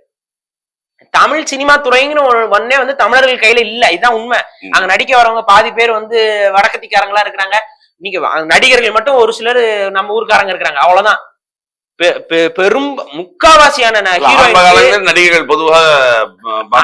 தமிழ் சினிமா துறைங்கிற ஒன்னே வந்து தமிழர்கள் கையில இல்ல. இதுதான் உண்மை. அங்க நடிக்க வரவங்க பாதி பேர் வந்து வடக்கத்திக்காரங்களா இருக்கிறாங்க. நீங்க நடிகர்கள் மட்டும் ஒரு சிலர் நம்ம ஊர்க்காரங்க இருக்கிறாங்க. அவ்வளவுதான். பெரும் முக்காவாசியான ந- ஆரம்ப heroines- காலங்களில் நடிகைகள் பொதுவாக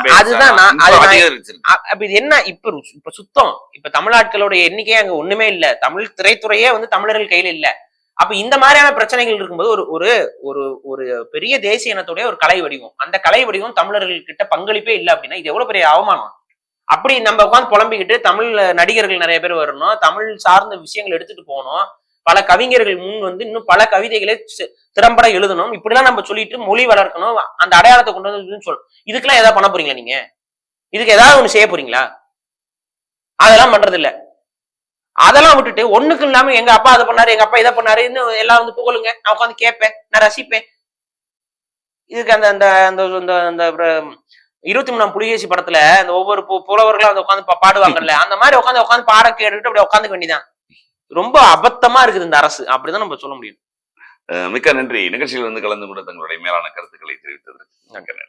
அதுதான் நான்- இப்ப அது நான் அதிகரிச்சிருக்கு. அ- அப்ப இது என்ன? இப்ப இப்ப சுத்தம். இப்ப தமிழ்நாட்களோட எண்ணிக்கையே அங்க ஒண்ணுமே இல்ல. தமிழ் திரைத்துறையே வந்து தமிழர்கள் கையில இல்ல. அப்ப இந்த மாதிரியான பிரச்சனைகள் இருக்கும்போது ஒரு ஒரு ஒரு ஒரு பெரிய தேசிய இனத்துடைய ஒரு கலை வடிவம். அந்த கலை வடிவம் தமிழர்கள் கிட்ட பங்களிப்பே இல்லை அப்படின்னா இது எவ்வளவு பெரிய அவமானம்? அப்படி நம்ம உட்காந்து புலம்பிக்கிட்டு தமிழ் நடிகர்கள் நிறைய பேர் வரணும் தமிழ் சார்ந்த விஷயங்கள் எடுத்துட்டு போகணும் பல கவிஞர்கள் முன் வந்து இன்னும் பல கவிதைகளை திறம்பட எழுதணும் இப்படிலாம் நம்ம சொல்லிட்டு மொழி வளர்க்கணும் அந்த அடையாளத்தை கொண்டு வந்து சொல்லணும் இதுக்கெல்லாம் ஏதாவது பண்ண போறீங்களா நீங்க? இதுக்கு ஏதாவது ஒண்ணு செய்ய போறீங்களா? அதெல்லாம் பண்றது இல்லை அதெல்லாம் விட்டுட்டு ஒண்ணுக்கு இல்லாம எங்க அப்பா அதை பண்ணாரு எங்க அப்பா இதை பண்ணாரு இன்னும் எல்லாம் வந்து புகழுங்க. நான் உட்காந்து கேட்பேன் நான் ரசிப்பேன். இதுக்கு அந்த அந்த அந்த அந்த அந்த இருபத்தி மூணாம் புலிகேசி படத்துல அந்த ஒவ்வொரு புலவர்களும் அந்த உட்காந்து பாடுவாங்கல்ல அந்த மாதிரி உட்காந்து உட்காந்து பாட கேட்டுட்டு அப்படியே உட்காந்துக்க வேண்டியதான் ரொம்ப அபத்தமா இருக்குது இந்த அரசு அப்படிதான் நம்ம சொல்ல முடியும். மிக்க நன்றி. நிகழ்ச்சியில் வந்து கலந்து கொண்டு தங்களுடைய மேலான கருத்துக்களை தெரிவித்ததற்கு மிக்க நன்றி.